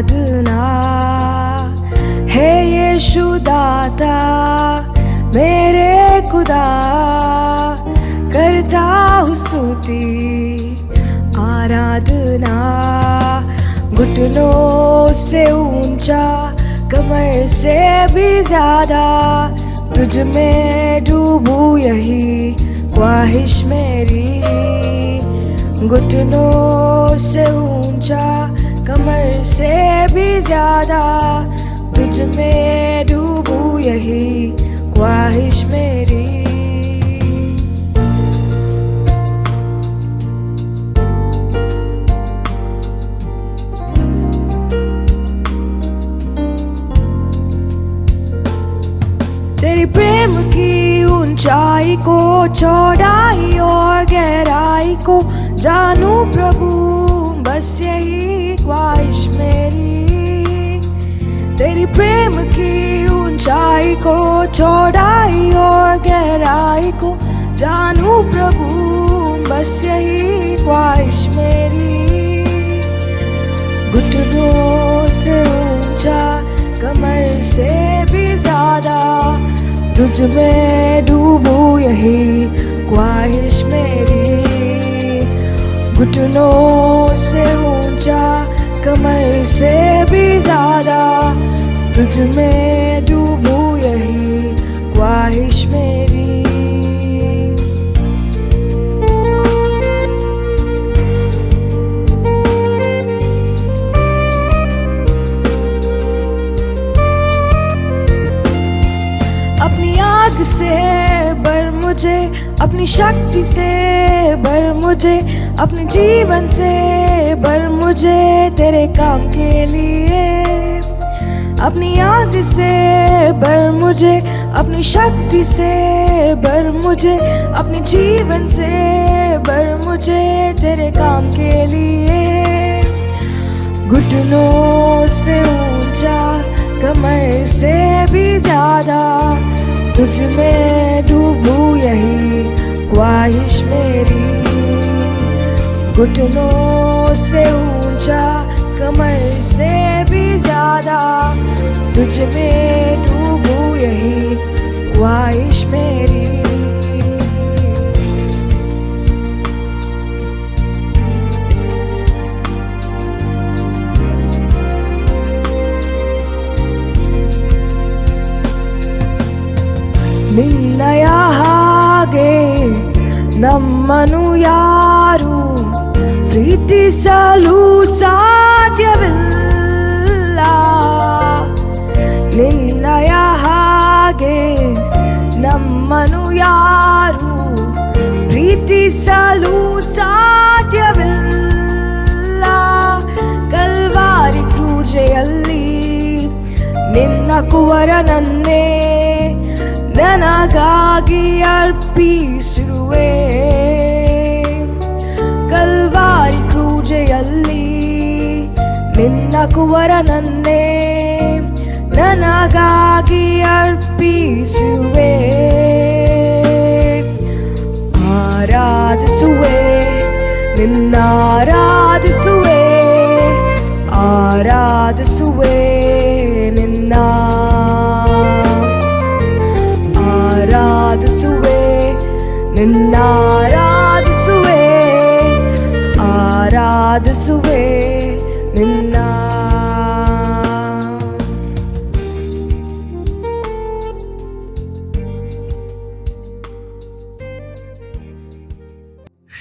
आराधना हे यीशु दाता मेरे खुदा। करता स्तुति, आराधना। घुटनों से ऊँचा, कमर से भी ज़्यादा। तुझ में डूबू यही ख्वाहिश मेरी। घुटनों से ऊँचा कमर से भी ज़्यादा तुझ में डूबू यही ख्वाहिश मेरी। तेरी प्रेम की ऊंचाई को, चौड़ाई और गहराई को जानू प्रभु बस यही ख्वाहिश मेरी। तेरी प्रेम की ऊंचाई को, चौड़ाई और गहराई को जानू प्रभु, बस यही ख्वाहिश मेरी। घुटनों से ऊँचा, कमर से भी ज़्यादा, तुझ में डूबू यही ख्वाहिश मेरी। घुटनों से ऊँचा, कमर से भी ज़्यादा। तुझ में डूबू यही ख्वाहिश मेरी। अपनी आग से बर मुझे, अपनी शक्ति से बर मुझे अपने जीवन से बर मुझे तेरे काम के लिए। अपनी आग से बर मुझे अपनी शक्ति से बर मुझे अपने जीवन से बर मुझे तेरे काम के लिए। घुटनों से ऊँचा, कमर से भी ज़्यादा, तुझ में घुटनों से ऊंचा कमर से भी ज्यादा तुझ में डूबू यही ख्वाहिश मेरी मिलनया हागे नमनु यारू ಪ್ರೀತಿಸಲು ಸಾಧ್ಯವಿಲ್ಲ. ನಿನ್ನಯ ಹಾಗೆ ನಮ್ಮನು ಯಾರು ಪ್ರೀತಿಸಲು ಸಾಧ್ಯವಿಲ್ಲ. ಕಲ್ವಾರಿ ಕ್ರೂಜೆಯಲ್ಲಿ ನಿನ್ನ ಕುವರನನ್ನೇ ನನಗಾಗಿ ಅರ್ಪಿಸಿರುವೆ. ನಿನ್ನ ಕುವರನನ್ನೇ ನನಗಾಗಿ ಅರ್ಪಿಸುವೆ. ಆರಾಧಿಸುವೆ ನಿನ್ನ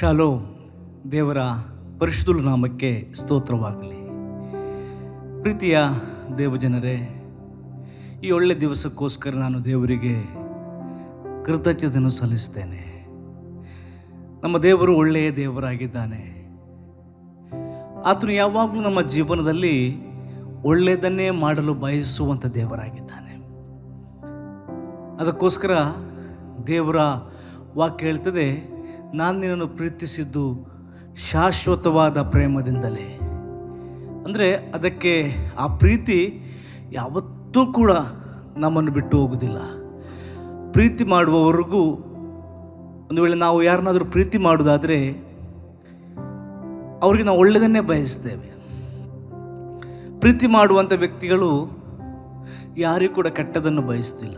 ಶಾಲೋಮ್ ದೇವರ ಪರಿಶುದ್ಧ ನಾಮಕ್ಕೆ ಸ್ತೋತ್ರವಾಗಲಿ. ಪ್ರೀತಿಯ ದೇವಜನರೇ, ಈ ಒಳ್ಳೆ ದಿವಸಕ್ಕೋಸ್ಕರ ನಾನು ದೇವರಿಗೆ ಕೃತಜ್ಞತೆಯನ್ನು ಸಲ್ಲಿಸುತ್ತೇನೆ. ನಮ್ಮ ದೇವರು ಒಳ್ಳೆಯ ದೇವರಾಗಿದ್ದಾನೆ. ಆತನು ಯಾವಾಗಲೂ ನಮ್ಮ ಜೀವನದಲ್ಲಿ ಒಳ್ಳೆಯದನ್ನೇ ಮಾಡಲು ಬಯಸುವಂಥ ದೇವರಾಗಿದ್ದಾನೆ. ಅದಕ್ಕೋಸ್ಕರ ದೇವರ ವಾಕ್ಯ ಹೇಳ್ತದೆ ನಾನು ನಿನ್ನನ್ನು ಪ್ರೀತಿಸಿದ್ದು ಶಾಶ್ವತವಾದ ಪ್ರೇಮದಿಂದಲೇ. ಅಂದರೆ ಅದಕ್ಕೆ ಆ ಪ್ರೀತಿ ಯಾವತ್ತೂ ಕೂಡ ನಮ್ಮನ್ನು ಬಿಟ್ಟು ಹೋಗುವುದಿಲ್ಲ ಪ್ರೀತಿ ಮಾಡುವವರೆಗೂ ಒಂದು ವೇಳೆ ನಾವು ಯಾರನ್ನಾದರೂ ಪ್ರೀತಿ ಮಾಡೋದಾದರೆ ಅವರಿಗೆ ನಾವು ಒಳ್ಳೆಯದನ್ನೇ ಬಯಸ್ತೇವೆ. ಪ್ರೀತಿ ಮಾಡುವಂಥ ವ್ಯಕ್ತಿಗಳು ಯಾರಿಗೂ ಕೂಡ ಕೆಟ್ಟದನ್ನು ಬಯಸ್ತಿಲ್ಲ.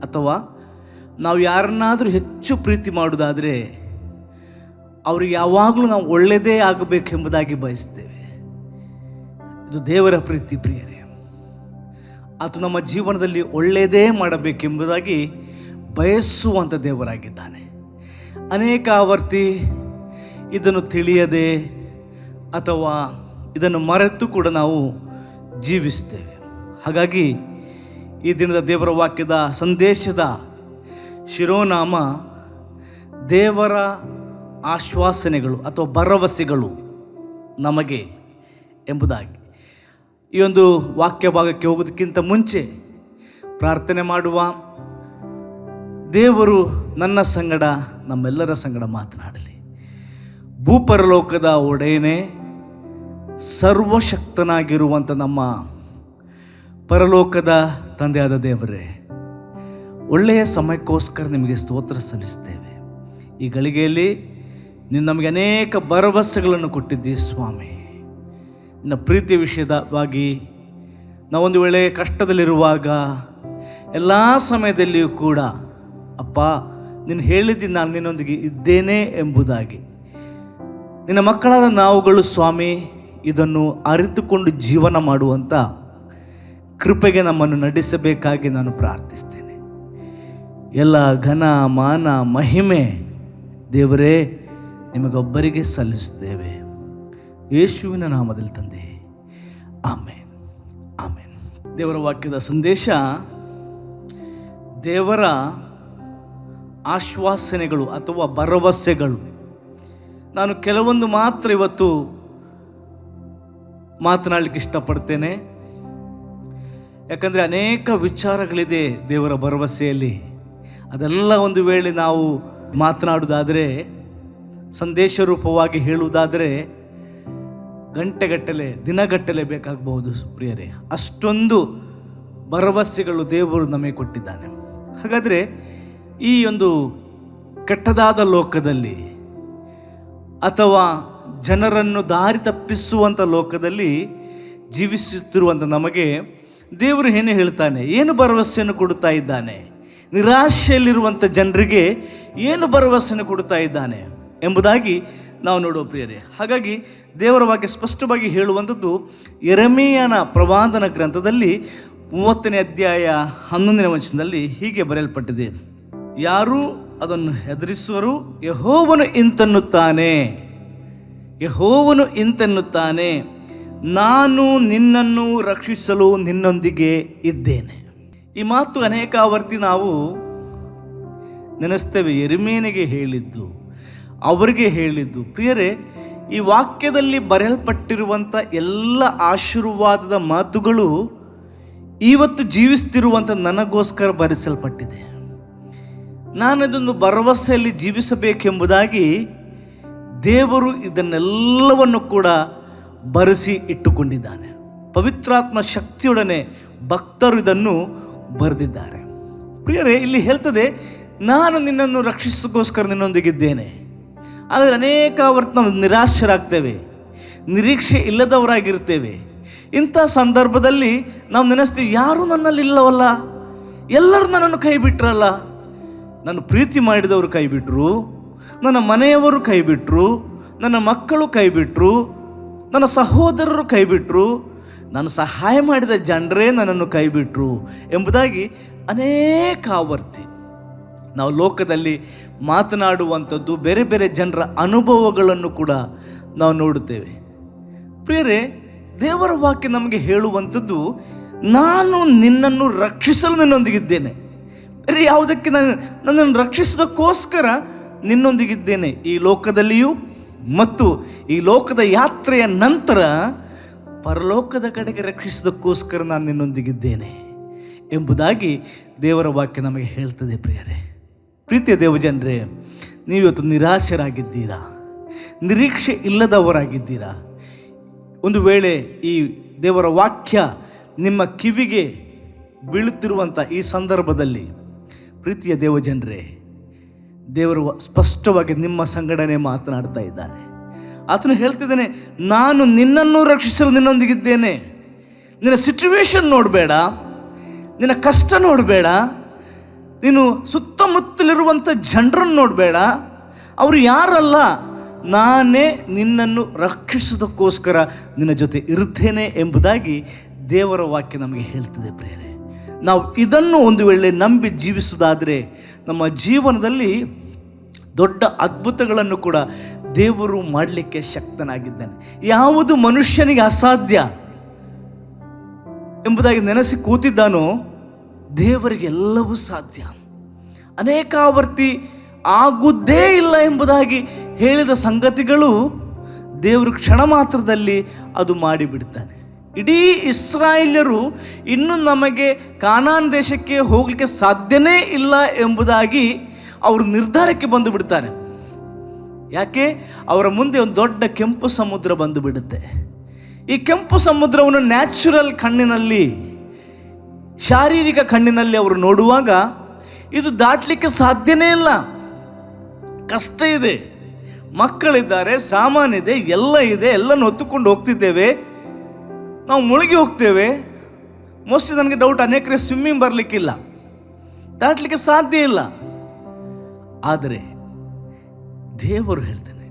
ಅಥವಾ ನಾವು ಯಾರನ್ನಾದರೂ ಹೆಚ್ಚು ಪ್ರೀತಿ ಮಾಡುವುದಾದರೆ ಅವ್ರಿಗೆ ಯಾವಾಗಲೂ ನಾವು ಒಳ್ಳೆಯದೇ ಆಗಬೇಕೆಂಬುದಾಗಿ ಬಯಸ್ತೇವೆ. ಇದು ದೇವರ ಪ್ರೀತಿ ಪ್ರಿಯರೇ. ಅದು ನಮ್ಮ ಜೀವನದಲ್ಲಿ ಒಳ್ಳೆಯದೇ ಮಾಡಬೇಕೆಂಬುದಾಗಿ ಬಯಸುವಂಥ ದೇವರಾಗಿದ್ದಾನೆ. ಅನೇಕ ಆವರ್ತಿ ಇದನ್ನು ತಿಳಿಯದೆ ಅಥವಾ ಇದನ್ನು ಮರೆತು ಕೂಡ ನಾವು ಜೀವಿಸ್ತೇವೆ. ಹಾಗಾಗಿ ಈ ದಿನದ ದೇವರ ವಾಕ್ಯದ ಸಂದೇಶದ ಶಿರೋನಾಮ ದೇವರ ಆಶ್ವಾಸನೆಗಳು ಅಥವಾ ಭರವಸೆಗಳು ನಮಗೆ ಎಂಬುದಾಗಿ. ಈ ಒಂದು ವಾಕ್ಯ ಭಾಗಕ್ಕೆ ಹೋಗೋದಕ್ಕಿಂತ ಮುಂಚೆ ಪ್ರಾರ್ಥನೆ ಮಾಡುವ ದೇವರು ನನ್ನ ಸಂಗಡ, ನಮ್ಮೆಲ್ಲರ ಸಂಗಡ ಮಾತನಾಡಲಿ. ಭೂಪರಲೋಕದ ಒಡೆಯನೇ ಸರ್ವಶಕ್ತನಾಗಿರುವಂಥ ನಮ್ಮ ಪರಲೋಕದ ತಂದೆಯಾದ ದೇವರೇ, ಒಳ್ಳೆಯ ಸಮಯಕ್ಕೋಸ್ಕರ ನಿಮಗೆ ಸ್ತೋತ್ರ ಸಲ್ಲಿಸ್ತೇವೆ ಈ ಗಳಿಗೆಯಲ್ಲಿ ನೀನು ನಮಗೆ ಅನೇಕ ಭರವಸೆಗಳನ್ನು ಕೊಟ್ಟಿದ್ದೀ ಸ್ವಾಮಿ. ನಿನ್ನ ಪ್ರೀತಿ ವಿಷಯದವಾಗಿ ನಾವೊಂದು ವೇಳೆ ಕಷ್ಟದಲ್ಲಿರುವಾಗ ಎಲ್ಲ ಸಮಯದಲ್ಲಿಯೂ ಕೂಡ, ಅಪ್ಪ, ನೀನು ಹೇಳಿದ್ದೀನಿ ನಾನು ನಿನ್ನೊಂದಿಗೆ ಇದ್ದೇನೆ ಎಂಬುದಾಗಿ. ನಿನ್ನ ಮಕ್ಕಳಾದ ನಾವುಗಳು ಸ್ವಾಮಿ, ಇದನ್ನು ಅರಿತುಕೊಂಡು ಜೀವನ ಮಾಡುವಂಥ ಕೃಪೆಗೆ ನಮ್ಮನ್ನು ನಡೆಸಬೇಕಾಗಿ ನಾನು ಪ್ರಾರ್ಥಿಸ್ತೇನೆ. ಎಲ್ಲ ಘನ, ಮಾನ, ಮಹಿಮೆ ದೇವರೇ ನಿಮಗೊಬ್ಬರಿಗೆ ಸಲ್ಲಿಸುತ್ತೇವೆ. ಯೇಸುವಿನ ನಾಮದಲ್ಲಿ ತಂದೆ. ಆಮೇನ್. ಆಮೇನ್. ದೇವರ ವಾಕ್ಯದ ಸಂದೇಶ, ದೇವರ ಆಶ್ವಾಸನೆಗಳು ಅಥವಾ ಭರವಸೆಗಳು. ನಾನು ಕೆಲವೊಂದು ಮಾತ್ರ ಇವತ್ತು ಮಾತನಾಡಲಿಕ್ಕೆ ಇಷ್ಟಪಡ್ತೇನೆ. ಯಾಕಂದರೆ ಅನೇಕ ವಿಚಾರಗಳಿದೆ ದೇವರ ಭರವಸೆಯಲ್ಲಿ. ಅದೆಲ್ಲ ಒಂದು ವೇಳೆ ನಾವು ಮಾತನಾಡುವುದಾದರೆ ಸಂದೇಶ ರೂಪವಾಗಿ ಹೇಳುವುದಾದರೆ ಗಂಟೆಗಟ್ಟಲೆ, ದಿನಗಟ್ಟಲೆ ಬೇಕಾಗಬಹುದು ಸುಪ್ರಿಯರೇ. ಅಷ್ಟೊಂದು ಭರವಸೆಗಳು ದೇವರು ನಮಗೆ ಕೊಟ್ಟಿದ್ದಾನೆ. ಹಾಗಾದರೆ ಈ ಒಂದು ಕೆಟ್ಟದಾದ ಲೋಕದಲ್ಲಿ ಅಥವಾ ಜನರನ್ನು ದಾರಿ ತಪ್ಪಿಸುವಂಥ ಲೋಕದಲ್ಲಿ ಜೀವಿಸುತ್ತಿರುವಂಥ ನಮಗೆ ದೇವರು ಏನು ಹೇಳ್ತಾನೆ, ಏನು ಭರವಸೆಯನ್ನು ಕೊಡುತ್ತಾ ಇದ್ದಾನೆ? ನಿರಾಶೆಯಲ್ಲಿರುವಂಥ ಜನರಿಗೆ ಏನು ಭರವಸೆಯನ್ನು ಕೊಡುತ್ತಾ ಇದ್ದಾನೆ? ಎಂಬುದಾಗಿ ನಾವು ನೋಡುವ ಪ್ರಿಯರೇ. ಹಾಗಾಗಿ ದೇವರ ವಾಕ್ಯ ಸ್ಪಷ್ಟವಾಗಿ ಹೇಳುವಂಥದ್ದು ಎರಮೇಯನ ಪ್ರವಾದನ ಗ್ರಂಥದಲ್ಲಿ ಮೂವತ್ತನೇ ಅಧ್ಯಾಯ ಹನ್ನೊಂದನೇ ವಚನದಲ್ಲಿ ಹೀಗೆ ಬರೆಯಲ್ಪಟ್ಟಿದೆ. ಯಾರು ಅದನ್ನು ಹೆದರಿಸುವರು? ಯಹೋವನು ಇಂತನ್ನುತ್ತಾನೆ. ಯಹೋವನು ಇಂತೆನ್ನುತ್ತಾನೆ. ನಾನು ನಿನ್ನನ್ನು ರಕ್ಷಿಸಲು ನಿನ್ನೊಂದಿಗೆ ಇದ್ದೇನೆ. ಈ ಮಾತು ಅನೇಕ ಆವರ್ತಿ ನಾವು ನೆನೆಸ್ತೇವೆ. ಎರಿಮೇನೆಗೆ ಹೇಳಿದ್ದು ಅವರಿಗೆ ಹೇಳಿದ್ದು. ಪ್ರಿಯರೇ, ಈ ವಾಕ್ಯದಲ್ಲಿ ಬರೆಯಲ್ಪಟ್ಟಿರುವಂಥ ಎಲ್ಲ ಆಶೀರ್ವಾದದ ಮಾತುಗಳು ಇವತ್ತು ಜೀವಿಸ್ತಿರುವಂಥ ನನಗೋಸ್ಕರ ಬರೆಸಲ್ಪಟ್ಟಿದೆ. ನಾನು ಇದೊಂದು ಭರವಸೆಯಲ್ಲಿ ಜೀವಿಸಬೇಕೆಂಬುದಾಗಿ ದೇವರು ಇದನ್ನೆಲ್ಲವನ್ನು ಕೂಡ ಬರೆಸಿ ಇಟ್ಟುಕೊಂಡಿದ್ದಾನೆ. ಪವಿತ್ರಾತ್ಮ ಶಕ್ತಿಯೊಡನೆ ಭಕ್ತರು ಇದನ್ನು ಬರೆದಿದ್ದಾರೆ. ಪ್ರಿಯರೇ, ಇಲ್ಲಿ ಹೇಳ್ತದೆ, ನಾನು ನಿನ್ನನ್ನು ರಕ್ಷಿಸೋಕ್ಕೋಸ್ಕರ ನಿನ್ನೊಂದಿಗಿದ್ದೇನೆ. ಆದರೆ ಅನೇಕ ಹೊರತು ನಾವು ನಿರಾಶರಾಗ್ತೇವೆ ನಿರೀಕ್ಷೆ ಇಲ್ಲದವರಾಗಿರ್ತೇವೆ. ಇಂಥ ಸಂದರ್ಭದಲ್ಲಿ ನಾವು ನೆನೆಸ್ತೀವಿ, ಯಾರೂ ನನ್ನಲ್ಲಿ ಇಲ್ಲವಲ್ಲ? ಎಲ್ಲರೂ ನನ್ನನ್ನು ಕೈ ಬಿಟ್ರಲ್ಲ? ನಾನು ಪ್ರೀತಿ ಮಾಡಿದವರು ಕೈ ಬಿಟ್ಟರು ನನ್ನ ಮನೆಯವರು ಕೈ ಬಿಟ್ಟರು ನನ್ನ ಮಕ್ಕಳು ಕೈ ಬಿಟ್ಟರು ನನ್ನ ಸಹೋದರರು ಕೈ ಬಿಟ್ಟರು ನಾನು ಸಹಾಯ ಮಾಡಿದ ಜನರೇ ನನ್ನನ್ನು ಕೈ ಬಿಟ್ಟರು ಎಂಬುದಾಗಿ ಅನೇಕ ಆವರ್ತಿ ನಾವು ಲೋಕದಲ್ಲಿ ಮಾತನಾಡುವಂಥದ್ದು ಬೇರೆ ಬೇರೆ ಜನರ ಅನುಭವಗಳನ್ನು ಕೂಡ ನಾವು ನೋಡುತ್ತೇವೆ. ಪ್ರಿಯರೇ, ದೇವರ ವಾಕ್ಯ ನಮಗೆ ಹೇಳುವಂಥದ್ದು, ನಾನು ನಿನ್ನನ್ನು ರಕ್ಷಿಸಲು ನನ್ನೊಂದಿಗಿದ್ದೇನೆ. ಬೇರೆ ಯಾವುದಕ್ಕೆ ನಾನು ನನ್ನನ್ನು ರಕ್ಷಿಸೋದಕ್ಕೋಸ್ಕರ ನಿನ್ನೊಂದಿಗಿದ್ದೇನೆ. ಈ ಲೋಕದಲ್ಲಿಯೂ ಮತ್ತು ಈ ಲೋಕದ ಯಾತ್ರೆಯ ನಂತರ ಪರಲೋಕದ ಕಡೆಗೆ ರಕ್ಷಿಸೋದಕ್ಕೋಸ್ಕರ ನಾನು ನಿನ್ನೊಂದಿಗಿದ್ದೇನೆ ಎಂಬುದಾಗಿ ದೇವರ ವಾಕ್ಯ ನಮಗೆ ಹೇಳ್ತದೆ ಪ್ರಿಯರೇ. ಪ್ರೀತಿಯ ದೇವಜನರೇ, ನೀವಿವತ್ತು ನಿರಾಶರಾಗಿದ್ದೀರಾ? ನಿರೀಕ್ಷೆ ಇಲ್ಲದವರಾಗಿದ್ದೀರಾ? ಒಂದು ವೇಳೆ ಈ ದೇವರ ವಾಕ್ಯ ನಿಮ್ಮ ಕಿವಿಗೆ ಬೀಳುತ್ತಿರುವಂಥ ಈ ಸಂದರ್ಭದಲ್ಲಿ, ಪ್ರೀತಿಯ ದೇವಜನರೇ, ದೇವರು ಸ್ಪಷ್ಟವಾಗಿ ನಿಮ್ಮ ಸಂಗಡನೆ ಮಾತನಾಡ್ತಾ ಇದ್ದಾನೆ ಆತನು ಹೇಳ್ತಿದ್ದಾನೆ, ನಾನು ನಿನ್ನನ್ನು ರಕ್ಷಿಸಲು ನಿನ್ನೊಂದಿಗಿದ್ದೇನೆ. ನಿನ್ನ ಸಿಚುವೇಶನ್ ನೋಡಬೇಡ, ನಿನ್ನ ಕಷ್ಟ ನೋಡಬೇಡ ನೀನು ಸುತ್ತಮುತ್ತಲಿರುವಂಥ ಜನರನ್ನು ನೋಡಬೇಡ. ಅವರು ಯಾರಲ್ಲ, ನಾನೇ ನಿನ್ನನ್ನು ರಕ್ಷಿಸೋದಕ್ಕೋಸ್ಕರ ನಿನ್ನ ಜೊತೆ ಇರ್ತೇನೆ ಎಂಬುದಾಗಿ ದೇವರ ವಾಕ್ಯ ನಮಗೆ ಹೇಳ್ತದೆ ಪ್ರೇರೆ ನಾವು ಇದನ್ನು ಒಂದು ವೇಳೆ ನಂಬಿ ಜೀವಿಸುವುದಾದರೆ ನಮ್ಮ ಜೀವನದಲ್ಲಿ ದೊಡ್ಡ ಅದ್ಭುತಗಳನ್ನು ಕೂಡ ದೇವರು ಮಾಡಲಿಕ್ಕೆ ಶಕ್ತನಾಗಿದ್ದಾನೆ. ಯಾವುದು ಮನುಷ್ಯನಿಗೆ ಅಸಾಧ್ಯ ಎಂಬುದಾಗಿ ನೆನೆಸಿ ಕೂತಿದ್ದಾನೋ ದೇವರಿಗೆ ಎಲ್ಲವೂ ಸಾಧ್ಯ. ಅನೇಕಾವರ್ತಿ ಆಗುವುದೇ ಇಲ್ಲ ಎಂಬುದಾಗಿ ಹೇಳಿದ ಸಂಗತಿಗಳು ದೇವರು ಕ್ಷಣ ಮಾತ್ರದಲ್ಲಿ ಅದು ಮಾಡಿಬಿಡ್ತಾನೆ. ಇಡೀ ಇಸ್ರಾಯೇಲ್ಯರು ಇನ್ನು ನಮಗೆ ಕಾನಾನ್ ದೇಶಕ್ಕೆ ಹೋಗಲಿಕ್ಕೆ ಸಾಧ್ಯನೇ ಇಲ್ಲ ಎಂಬುದಾಗಿ ಅವರು ನಿರ್ಧಾರಕ್ಕೆ ಬಂದು ಬಿಡ್ತಾರೆ ಯಾಕೆ? ಅವರ ಮುಂದೆ ಒಂದು ದೊಡ್ಡ ಕೆಂಪು ಸಮುದ್ರ ಬಂದು ಬಿಡುತ್ತೆ ಈ ಕೆಂಪು ಸಮುದ್ರವನ್ನು ನ್ಯಾಚುರಲ್ ಕಣ್ಣಿನಲ್ಲಿ ಶಾರೀರಿಕ ಕಣ್ಣಿನಲ್ಲಿ ಅವರು ನೋಡುವಾಗ ಇದು ದಾಟಲಿಕ್ಕೆ ಸಾಧ್ಯನೇ ಇಲ್ಲ. ಕಷ್ಟ ಇದೆ. ಮಕ್ಕಳಿದ್ದಾರೆ, ಸಾಮಾನಿದೆ, ಎಲ್ಲ ಇದೆ, ಎಲ್ಲನೂ ಹೊತ್ತುಕೊಂಡು ಹೋಗ್ತಿದ್ದೇವೆ. ನಾವು ಮುಳುಗಿ ಹೋಗ್ತೇವೆ. ಮೋಸ್ಟ್ಲಿ ನನಗೆ ಡೌಟ್ ಅನೇಕರೇ ಸ್ವಿಮ್ಮಿಂಗ್ ಬರಲಿಕ್ಕಿಲ್ಲ. ದಾಟಲಿಕ್ಕೆ ಸಾಧ್ಯ ಇಲ್ಲ. ಆದರೆ ದೇವರು ಹೇಳ್ತಾನೆ,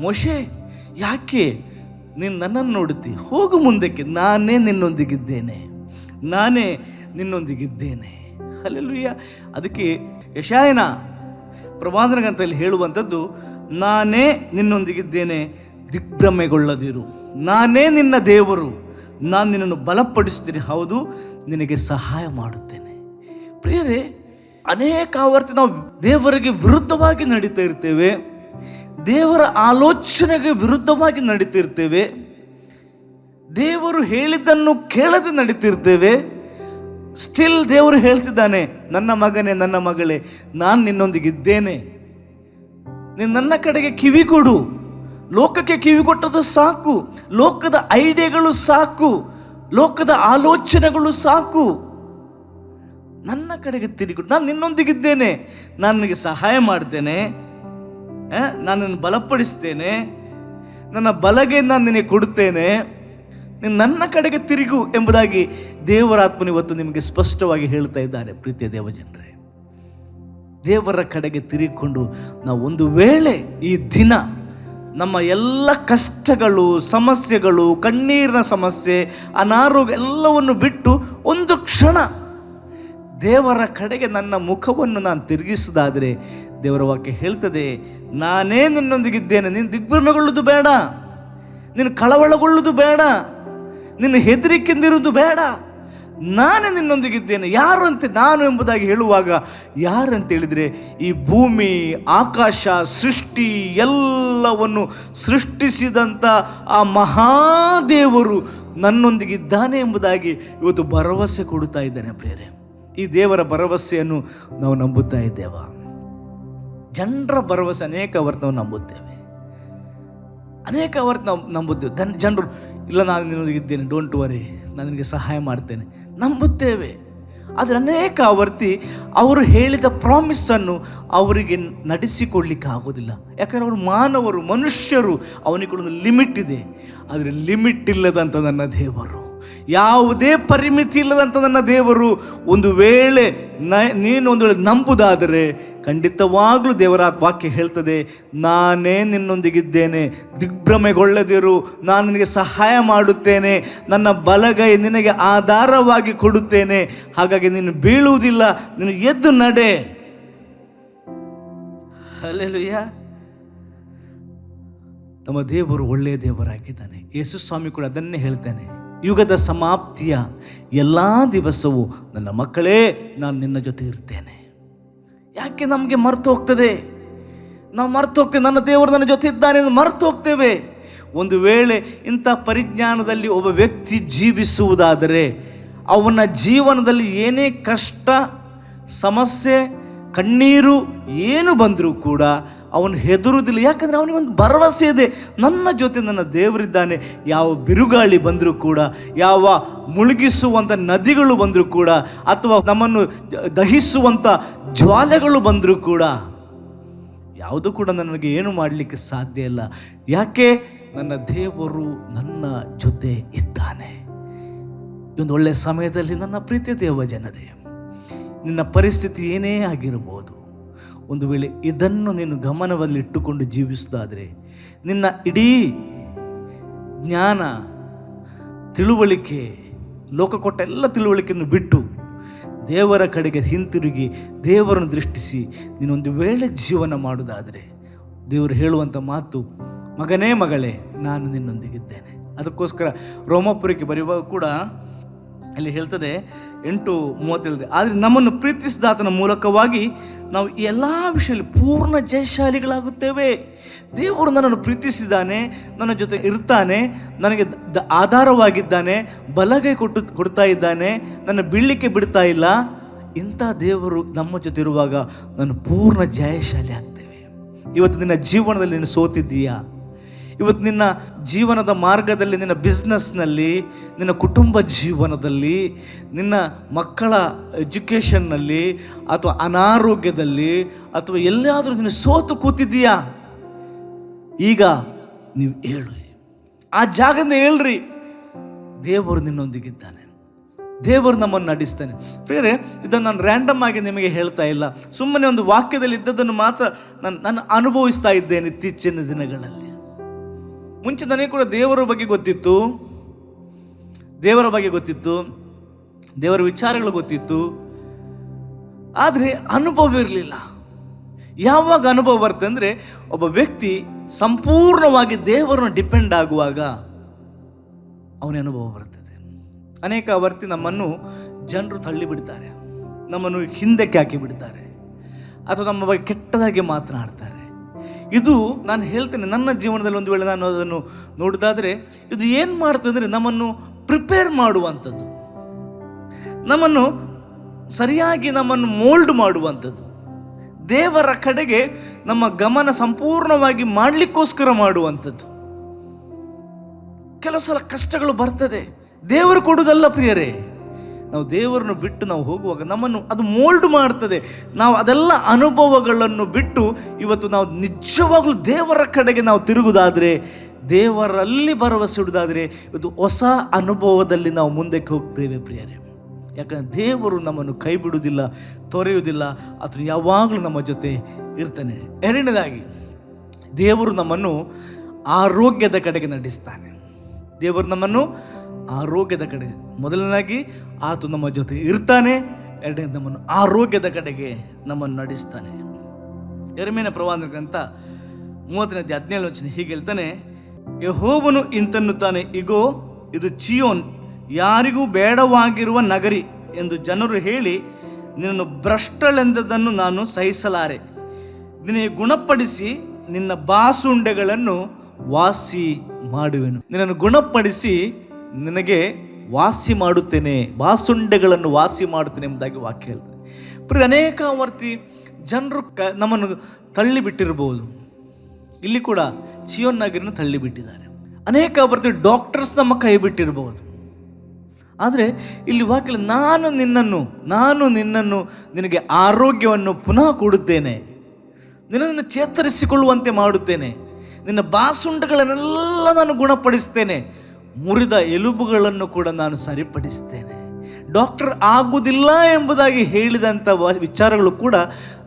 ಮೋಶೆ, ಯಾಕೆ ನೀನು ನನ್ನನ್ನು ನೋಡುತ್ತಿ? ಹೋಗು ಮುಂದಕ್ಕೆ, ನಾನೇ ನಿನ್ನೊಂದಿಗಿದ್ದೇನೆ. ನಾನೇ ನಿನ್ನೊಂದಿಗಿದ್ದೇನೆ. ಅಲ್ಲೆಲ್ಲೂಯ್ಯ ಅದಕ್ಕೆ ಯಶಾಯನ ಪ್ರವಾದನ ಹೇಳುವಂಥದ್ದು, ನಾನೇ ನಿನ್ನೊಂದಿಗಿದ್ದೇನೆ, ದಿಗ್ಭ್ರಮೆಗೊಳ್ಳದಿರು. ನಾನೇ ನಿನ್ನ ದೇವರು. ನಾನು ನಿನ್ನನ್ನು ಬಲಪಡಿಸ್ತೀನಿ. ಹೌದು, ನಿನಗೆ ಸಹಾಯ ಮಾಡುತ್ತೇನೆ. ಪ್ರಿಯರೇ, ಅನೇಕ ಆವರ್ತಿ ನಾವು ದೇವರಿಗೆ ವಿರುದ್ಧವಾಗಿ ನಡೀತಾ ಇರ್ತೇವೆ. ದೇವರ ಆಲೋಚನೆಗೆ ವಿರುದ್ಧವಾಗಿ ನಡೀತಿರ್ತೇವೆ ದೇವರು ಹೇಳಿದ್ದನ್ನು ಕೇಳದೆ ನಡೀತಿರ್ತೇವೆ. ಸ್ಟಿಲ್ ದೇವರು ಹೇಳ್ತಿದ್ದಾನೆ, ನನ್ನ ಮಗನೇ, ನನ್ನ ಮಗಳೇ, ನಾನು ನಿನ್ನೊಂದಿಗಿದ್ದೇನೆ. ನೀನು ನನ್ನ ಕಡೆಗೆ ಕಿವಿ ಕೊಡು. ಲೋಕಕ್ಕೆ ಕಿವಿ ಕೊಟ್ಟದ್ದು ಸಾಕು. ಲೋಕದ ಐಡಿಯಾಗಳು ಸಾಕು. ಲೋಕದ ಆಲೋಚನೆಗಳು ಸಾಕು. ನನ್ನ ಕಡೆಗೆ ತಿರುಗಿಕೊಡು ನಾನು ನಿನ್ನೊಂದಿಗಿದ್ದೇನೆ. ನಾನು ನಿನಗೆ ಸಹಾಯ ಮಾಡ್ತೇನೆ. ನಾನು ಬಲಪಡಿಸ್ತೇನೆ. ನನ್ನ ಬಲಗೆ ನಾನು ನಿನಗೆ ಕೊಡುತ್ತೇನೆ ನೀನು ನನ್ನ ಕಡೆಗೆ ತಿರುಗು ಎಂಬುದಾಗಿ ದೇವರಾತ್ಮನ ಇವತ್ತು ನಿಮಗೆ ಸ್ಪಷ್ಟವಾಗಿ ಹೇಳ್ತಾ ಇದ್ದಾರೆ, ಪ್ರೀತಿಯ ದೇವಜನರೇ. ದೇವರ ಕಡೆಗೆ ತಿರುಗಿಕೊಂಡು ನಾವು ಒಂದು ವೇಳೆ ಈ ದಿನ ನಮ್ಮ ಎಲ್ಲ ಕಷ್ಟಗಳು, ಸಮಸ್ಯೆಗಳು, ಕಣ್ಣೀರಿನ ಸಮಸ್ಯೆ, ಅನಾರೋಗ್ಯ ಎಲ್ಲವನ್ನು ಬಿಟ್ಟು ಒಂದು ಕ್ಷಣ ದೇವರ ಕಡೆಗೆ ನನ್ನ ಮುಖವನ್ನು ನಾನು ತಿರುಗಿಸುವುದಾದರೆ ದೇವರ ವಾಕ್ಯ ಹೇಳ್ತದೆ, ನಾನೇ ನಿನ್ನೊಂದಿಗಿದ್ದೇನೆ, ನೀನು ದಿಗ್ಭ್ರಮೆಗೊಳ್ಳೋದು ಬೇಡ, ನೀನು ಕಳವಳಗೊಳ್ಳೋದು ಬೇಡ ನಿನ್ನ ಹೆದರಿಕೆಂದಿರುವುದು ಬೇಡ. ನಾನೇ ನಿನ್ನೊಂದಿಗಿದ್ದೇನೆ. ಯಾರು ಅಂತ ನಾನು ಎಂಬುದಾಗಿ ಹೇಳುವಾಗ ಯಾರಂತ ಹೇಳಿದರೆ ಈ ಭೂಮಿ, ಆಕಾಶ, ಸೃಷ್ಟಿ ಎಲ್ಲವನ್ನು ಸೃಷ್ಟಿಸಿದಂಥ ಆ ಮಹಾದೇವರು ನನ್ನೊಂದಿಗಿದ್ದಾನೆ ಎಂಬುದಾಗಿ ಇವತ್ತು ಭರವಸೆ ಕೊಡುತ್ತಾ ಇದ್ದಾನೆ ಪ್ರೇರೆ ಈ ದೇವರ ಭರವಸೆಯನ್ನು ನಾವು ನಂಬುತ್ತಾ ಇದ್ದೇವ? ಜನರ ಭರವಸೆ ಅನೇಕ ನಾವು ನಂಬುತ್ತೇವೆ. ಅನೇಕ ವರ್ತ ನಾವು ನಂಬುತ್ತೇವೆ. ದನ್ ಜನರು ಇಲ್ಲ, ನಾನು ನಿನ್ನೊಂದಿಗಿದ್ದೇನೆ ಡೋಂಟ್ ವರಿ ನಾನು ನಿನಗೆ ಸಹಾಯ ಮಾಡ್ತೇನೆ. ನಂಬುತ್ತೇವೆ. ಆದರೆ ಅನೇಕ ಆವರ್ತಿ ಅವರು ಹೇಳಿದ ಪ್ರಾಮಿಸನ್ನು ಅವರಿಗೆ ನಡೆಸಿಕೊಡ್ಲಿಕ್ಕೆ ಆಗೋದಿಲ್ಲ. ಯಾಕಂದರೆ ಅವರು ಮಾನವರು, ಮನುಷ್ಯರು, ಅವನಿಗೆ ಒಂದು ಲಿಮಿಟ್ ಇದೆ. ಆದರೆ ಲಿಮಿಟ್ ಇಲ್ಲದಂಥ ನನ್ನ ದೇವರು. ಯಾವುದೇ ಪರಿಮಿತಿ ಇಲ್ಲದಂಥ ನನ್ನ ದೇವರು ಒಂದು ವೇಳೆ ನ ನೀನು ಒಂದು ವೇಳೆ ನಂಬುದಾದರೆ ಖಂಡಿತವಾಗಲೂ ದೇವರ ವಾಕ್ಯ ಹೇಳ್ತದೆ, ನಾನೇ ನಿನ್ನೊಂದಿಗಿದ್ದೇನೆ, ದಿಗ್ಭ್ರಮೆಗೊಳ್ಳದಿರು, ನಾನು ನಿನಗೆ ಸಹಾಯ ಮಾಡುತ್ತೇನೆ, ನನ್ನ ಬಲಗೈ ನಿನಗೆ ಆಧಾರವಾಗಿ ಕೊಡುತ್ತೇನೆ, ಹಾಗಾಗಿ ನೀನು ಬೀಳುವುದಿಲ್ಲ, ನೀನು ಎದ್ದು ನಡೆ. ಅಲ್ಲೆಲುಯ್ಯ ನಮ್ಮ ದೇವರು ಒಳ್ಳೆಯ ದೇವರಾಗಿದ್ದಾನೆ. ಯೇಸು ಸ್ವಾಮಿ ಕೂಡ ಅದನ್ನೇ ಹೇಳ್ತಾನೆ. ಯುಗದ ಸಮಾಪ್ತಿಯ ಎಲ್ಲ ದಿವಸವೂ ನನ್ನ ಮಕ್ಕಳೇ, ನಾನು ನಿನ್ನ ಜೊತೆ ಇರ್ತೇನೆ. ಯಾಕೆ ನಮಗೆ ಮರೆತು ಹೋಗ್ತದೆ? ನಾವು ಮರೆತು ಹೋಗ್ತೇವೆ, ನನ್ನ ದೇವರು ನನ್ನ ಜೊತೆ ಇದ್ದಾನೆ ಎಂದು ಮರೆತು ಹೋಗ್ತೇವೆ. ಒಂದು ವೇಳೆ ಇಂಥ ಪರಿಜ್ಞಾನದಲ್ಲಿ ಒಬ್ಬ ವ್ಯಕ್ತಿ ಜೀವಿಸುವುದಾದರೆ, ಅವನ ಜೀವನದಲ್ಲಿ ಏನೇ ಕಷ್ಟ, ಸಮಸ್ಯೆ, ಕಣ್ಣೀರು ಏನು ಬಂದರೂ ಕೂಡ ಅವನು ಹೆದರುವುದಿಲ್ಲ. ಯಾಕಂದರೆ ಅವನಿಗೆ ಒಂದು ಭರವಸೆ ಇದೆ. ನನ್ನ ಜೊತೆ ನನ್ನ ದೇವರಿದ್ದಾನೆ. ಯಾವ ಬಿರುಗಾಳಿ ಬಂದರೂ ಕೂಡ, ಯಾವ ಮುಳುಗಿಸುವಂಥ ನದಿಗಳು ಬಂದರೂ ಕೂಡ, ಅಥವಾ ನಮ್ಮನ್ನು ದಹಿಸುವಂಥ ಜ್ವಾಲೆಗಳು ಬಂದರೂ ಕೂಡ, ಯಾವುದೂ ಕೂಡ ನನಗೆ ಏನು ಮಾಡಲಿಕ್ಕೆ ಸಾಧ್ಯ ಇಲ್ಲ. ಯಾಕೆ? ನನ್ನ ದೇವರು ನನ್ನ ಜೊತೆ ಇದ್ದಾನೆ. ಒಂದು ಒಳ್ಳೆಯ ಸಮಯದಲ್ಲಿ ನನ್ನ ಪ್ರೀತಿ ದೇವ ಜನರೇ, ನಿನ್ನ ಪರಿಸ್ಥಿತಿ ಏನೇ ಆಗಿರಬಹುದು ಒಂದು ವೇಳೆ ಇದನ್ನು ನೀನು ಗಮನದಲ್ಲಿಟ್ಟುಕೊಂಡು ಜೀವಿಸುವುದಾದರೆ ನಿನ್ನ ಇಡೀ ಜ್ಞಾನ, ತಿಳುವಳಿಕೆ ಲೋಕ ಕೊಟ್ಟ ಎಲ್ಲ ತಿಳುವಳಿಕೆಯನ್ನು ಬಿಟ್ಟು ದೇವರ ಕಡೆಗೆ ಹಿಂತಿರುಗಿ, ದೇವರನ್ನು ದೃಷ್ಟಿಸಿ ನೀನೊಂದು ವೇಳೆ ಜೀವನ ಮಾಡುವುದಾದರೆ ದೇವರು ಹೇಳುವಂಥ ಮಾತು, ಮಗನೇ ಮಗಳೇ, ನಾನು ನಿನ್ನೊಂದಿಗಿದ್ದೇನೆ. ಅದಕ್ಕೋಸ್ಕರ ರೋಮಾಪುರಕ್ಕೆ ಬರೆಯುವಾಗ ಕೂಡ ಅಲ್ಲಿ ಹೇಳ್ತದೆ ಎಂಟು ಮೂವತ್ತೇಳು ಆದರೆ ನಮ್ಮನ್ನು ಪ್ರೀತಿಸಿದಾತನ ಮೂಲಕವಾಗಿ ನಾವು ಎಲ್ಲ ವಿಷಯದಲ್ಲಿ ಪೂರ್ಣ ಜಯಶಾಲಿಗಳಾಗುತ್ತೇವೆ. ದೇವರು ನನ್ನನ್ನು ಪ್ರೀತಿಸಿದ್ದಾನೆ, ನನ್ನ ಜೊತೆ ಇರ್ತಾನೆ, ನನಗೆ ದ- ಆಧಾರವಾಗಿದ್ದಾನೆ, ಬಲಗೈ ಕೊಟ್ಟು ಕೊಡ್ತಾ ಇದ್ದಾನೆ, ನನ್ನ ಬೀಳಲಿಕ್ಕೆ ಬಿಡ್ತಾ ಇಲ್ಲ. ಇಂಥ ದೇವರು ನಮ್ಮ ಜೊತೆ ಇರುವಾಗ ನಾನು ಪೂರ್ಣ ಜಯಶಾಲಿ ಆಗ್ತೇವೆ ಇವತ್ತು ನಿನ್ನ ಜೀವನದಲ್ಲಿ ನೀನು ಸೋತಿದ್ದೀಯಾ? ಇವತ್ತು ನಿನ್ನ ಜೀವನದ ಮಾರ್ಗದಲ್ಲಿ, ನಿನ್ನ ಬಿಸ್ನೆಸ್ನಲ್ಲಿ ನಿನ್ನ ಕುಟುಂಬ ಜೀವನದಲ್ಲಿ, ನಿನ್ನ ಮಕ್ಕಳ ಎಜುಕೇಷನ್ನಲ್ಲಿ ಅಥವಾ ಅನಾರೋಗ್ಯದಲ್ಲಿ, ಅಥವಾ ಎಲ್ಲಾದರೂ ನೀನು ಸೋತು ಕೂತಿದ್ದೀಯಾ? ಈಗ ನೀವು ಹೇಳು ಆ ಜಾಗದಿಂದ ಹೇಳ್ರಿ. ದೇವರು ನಿನ್ನೊಂದಿಗಿದ್ದಾನೆ. ದೇವರು ನಮ್ಮನ್ನು ನಡೆಸ್ತಾನೆ. ಬೇರೆ ಇದನ್ನು ನಾನು ರ್ಯಾಂಡಮ್ ಆಗಿ ನಿಮಗೆ ಹೇಳ್ತಾ ಇಲ್ಲ. ಸುಮ್ಮನೆ ಒಂದು ವಾಕ್ಯದಲ್ಲಿ ಇದ್ದದನ್ನು ಮಾತ್ರ ನಾನು ನಾನು ಅನುಭವಿಸ್ತಾ ಇದ್ದೇನೆ ಇತ್ತೀಚಿನ ದಿನಗಳಲ್ಲಿ. ಮುಂಚೆ ಕೂಡ ದೇವರ ಬಗ್ಗೆ ಗೊತ್ತಿತ್ತು. ದೇವರ ಬಗ್ಗೆ ಗೊತ್ತಿತ್ತು. ದೇವರ ವಿಚಾರಗಳು ಗೊತ್ತಿತ್ತು. ಆದರೆ ಅನುಭವ ಇರಲಿಲ್ಲ. ಯಾವಾಗ ಅನುಭವ ಬರುತ್ತೆ ಅಂದರೆ ಒಬ್ಬ ವ್ಯಕ್ತಿ ಸಂಪೂರ್ಣವಾಗಿ ದೇವರನ್ನು ಡಿಪೆಂಡ್ ಆಗುವಾಗ ಅವನ ಅನುಭವ ಬರ್ತದೆ. ಅನೇಕ ವರ್ತಿ ನಮ್ಮನ್ನು ಜನರು ತಳ್ಳಿ ಬಿಡ್ತಾರೆ ನಮ್ಮನ್ನು ಹಿಂದಕ್ಕೆ ಹಾಕಿ ಬಿಡ್ತಾರೆ ಅಥವಾ ನಮ್ಮ ಬಗ್ಗೆ ಕೆಟ್ಟದಾಗಿ ಮಾತನಾಡ್ತಾರೆ. ಇದು ನಾನು ಹೇಳ್ತೇನೆ ನನ್ನ ಜೀವನದಲ್ಲಿ ಒಂದು ವೇಳೆ ನಾನು ಅದನ್ನು ನೋಡಿದಾದರೆ ಇದು ಏನು ಮಾಡ್ತದೆ ಅಂದರೆ ನಮ್ಮನ್ನು ಪ್ರಿಪೇರ್ ಮಾಡುವಂಥದ್ದು. ನಮ್ಮನ್ನು ಸರಿಯಾಗಿ ನಮ್ಮನ್ನು ಮೋಲ್ಡ್ ಮಾಡುವಂಥದ್ದು. ದೇವರ ಕಡೆಗೆ ನಮ್ಮ ಗಮನ ಸಂಪೂರ್ಣವಾಗಿ ಮಾಡಲಿಕ್ಕೋಸ್ಕರ ಮಾಡುವಂಥದ್ದು. ಕೆಲವು ಸಲ ಕಷ್ಟಗಳು ಬರ್ತದೆ. ದೇವರು ಕೊಡುವುದಲ್ಲ ಪ್ರಿಯರೇ. ನಾವು ದೇವರನ್ನು ಬಿಟ್ಟು ನಾವು ಹೋಗುವಾಗ ನಮ್ಮನ್ನು ಅದು ಮೋಲ್ಡ್ ಮಾಡ್ತದೆ. ನಾವು ಅದೆಲ್ಲ ಅನುಭವಗಳನ್ನು ಬಿಟ್ಟು ಇವತ್ತು ನಾವು ನಿಜವಾಗ್ಲೂ ದೇವರ ಕಡೆಗೆ ನಾವು ತಿರುಗುದಾದರೆ, ದೇವರಲ್ಲಿ ಭರವಸೆ ಇಡುವುದಾದರೆ ಇದು ಹೊಸ ಅನುಭವದಲ್ಲಿ ನಾವು ಮುಂದಕ್ಕೆ ಹೋಗ್ತೇವೆ ಪ್ರಿಯರೇ. ಯಾಕಂದರೆ ದೇವರು ನಮ್ಮನ್ನು ಕೈ ಬಿಡುವುದಿಲ್ಲ ತೊರೆಯುವುದಿಲ್ಲ ಅದು ಯಾವಾಗಲೂ ನಮ್ಮ ಜೊತೆ ಇರ್ತಾನೆ. ಎರಡನೇದಾಗಿ, ದೇವರು ನಮ್ಮನ್ನು ಆರೋಗ್ಯದ ಕಡೆಗೆ ನಡೆಸ್ತಾನೆ. ದೇವರು ನಮ್ಮನ್ನು ಆರೋಗ್ಯದ ಕಡೆ ಮೊದಲನೇದಾಗಿ ಆತ ನಮ್ಮ ಜೊತೆ ಇರ್ತಾನೆ ಎರಡನೇ ನಮ್ಮನ್ನು ಆರೋಗ್ಯದ ಕಡೆಗೆ ನಮ್ಮನ್ನು ನಡೆಸ್ತಾನೆ. ಎರಮೇನ ಪ್ರವಾದ ಗ್ರಂಥ ಮೂವತ್ತನೇ ಹದಿನೇಳು ವಚನ ಹೀಗೆ ಹೇಳ್ತಾನೆ, ಯಹೋವನು ಇಂತನ್ನುತ್ತಾನೆ, ಇಗೋ, ಇದು ಚಿಯೋನ್, ಯಾರಿಗೂ ಬೇಡವಾಗಿರುವ ನಗರಿ ಎಂದು ಜನರು ಹೇಳಿ, ನಿನ್ನನ್ನು ಭ್ರಷ್ಟಳೆಂದದನ್ನು ನಾನು ಸಹಿಸಲಾರೆ. ನಿನಗೆ ಗುಣಪಡಿಸಿ ನಿನ್ನ ಬಾಸುಂಡೆಗಳನ್ನು ವಾಸಿ ಮಾಡುವೆನು ನಿನ್ನನ್ನು ಗುಣಪಡಿಸಿ ನಿನಗೆ ವಾಸಿ ಮಾಡುತ್ತೇನೆ, ಬಾಸುಂಡೆಗಳನ್ನು ವಾಸಿ ಮಾಡುತ್ತೇನೆ ಎಂಬುದಾಗಿ ವಾಕ್ಯ ಹೇಳ್ತೇನೆ ಪ್ರಿಯ, ಅನೇಕ ವರ್ತಿ ಜನರು ಕ, ನಮ್ಮನ್ನು ತಳ್ಳಿಬಿಟ್ಟಿರ್ಬೋದು ಇಲ್ಲಿ ಕೂಡ ಚಿಯೋನ್ ನಗರಿನ ತಳ್ಳಿಬಿಟ್ಟಿದ್ದಾರೆ. ಅನೇಕ ವರ್ತಿ ಡಾಕ್ಟರ್ಸ್ ನಮ್ಮ ಕೈ ಬಿಟ್ಟಿರಬಹುದು. ಆದರೆ ಇಲ್ಲಿ ವಾಕ್ಯ ನಾನು ನಿನ್ನನ್ನು ನಾನು ನಿನ್ನನ್ನು, ನಿನಗೆ ಆರೋಗ್ಯವನ್ನು ಪುನಃ ಕೊಡುತ್ತೇನೆ. ನಿನ್ನನ್ನು ಚೇತರಿಸಿಕೊಳ್ಳುವಂತೆ ಮಾಡುತ್ತೇನೆ. ನಿನ್ನ ಬಾಸುಂಡಗಳನ್ನೆಲ್ಲ ನಾನು ಗುಣಪಡಿಸ್ತೇನೆ ಮುರಿದ ಎಲುಬುಗಳನ್ನು ಕೂಡ ನಾನು ಸರಿಪಡಿಸುತ್ತೇನೆ. ಡಾಕ್ಟರ್ ಆಗುವುದಿಲ್ಲ ಎಂಬುದಾಗಿ ಹೇಳಿದಂಥ ವಿಚಾರಗಳು ಕೂಡ